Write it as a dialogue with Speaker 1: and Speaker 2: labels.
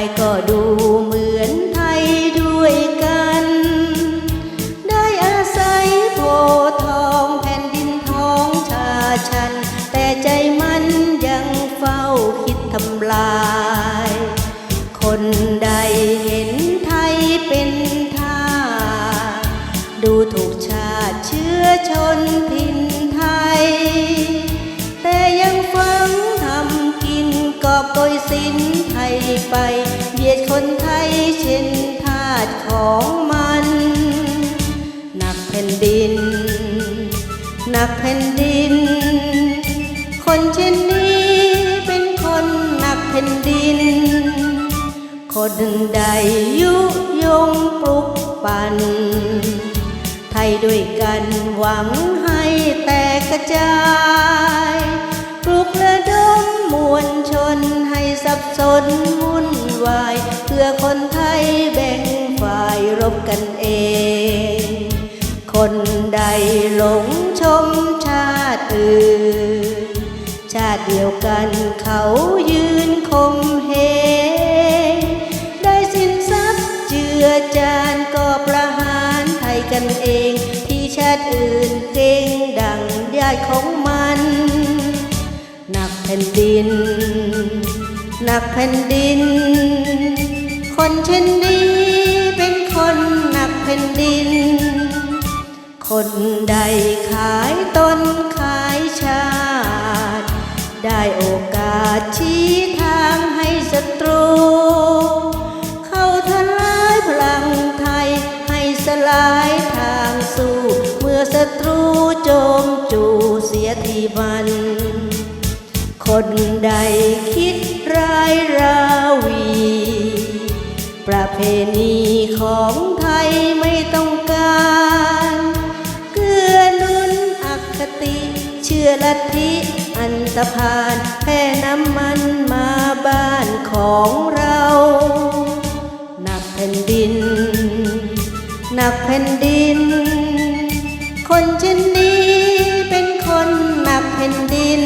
Speaker 1: ายก็ดูเหมือนไทยด้วยกัน ได้อาศัยโพธิ์ทองแผ่นดินท้องชาชัน แต่ใจมันยังเฝ้าคิดทำลาย คนใดเห็นไทยเป็นท่า ดูถูกชาติเชื้อชนถิ่นไทย แต่ยังฟังทำกินกอบโกยสิน ยเช่นทาสของมัน หนักแผ่นดิน หนักแผ่นดิน คนเช่นนี้เป็นคนหนักแผ่นดิน คนใดยุยงปลุกปั่นไทยด้วยกันหวังให้แตกกระจาย นวุ่นวาย เพื่อคนไทยแบ่งฝ่ายรบกันเอง คนใดหลงชมชาติอื่น ชาติเดียวกันเขายืนคมเหงได้สินทรัพย์เจือจานก็ประหารไทยกันเอง ที่ชาติอื่นเก่งดังญาติของมัน หนักแผ่นดิน นักแผ่นดิน คนเช่นนี้เป็นคนหนักแผ่นดิน คนใดขายตนขายชาติ ได้โอกาสชี้ทางให้ศัตรู เข้าทลายพลังไทยให้สลายทางสู้ เมื่อศัตรูโจมจู่เสียทีมัน คนใดคิดร้ายราวี ประเพณีของไทยไม่ต้องการเกื้อหนุนอคติ เชื่อลัทธิอันตพานแพ่น้ำมันมาบ้านของเราหนักแผ่นดินหนักแผ่นดิน คนเช่นนี้เป็นคนหนักแผ่นดิน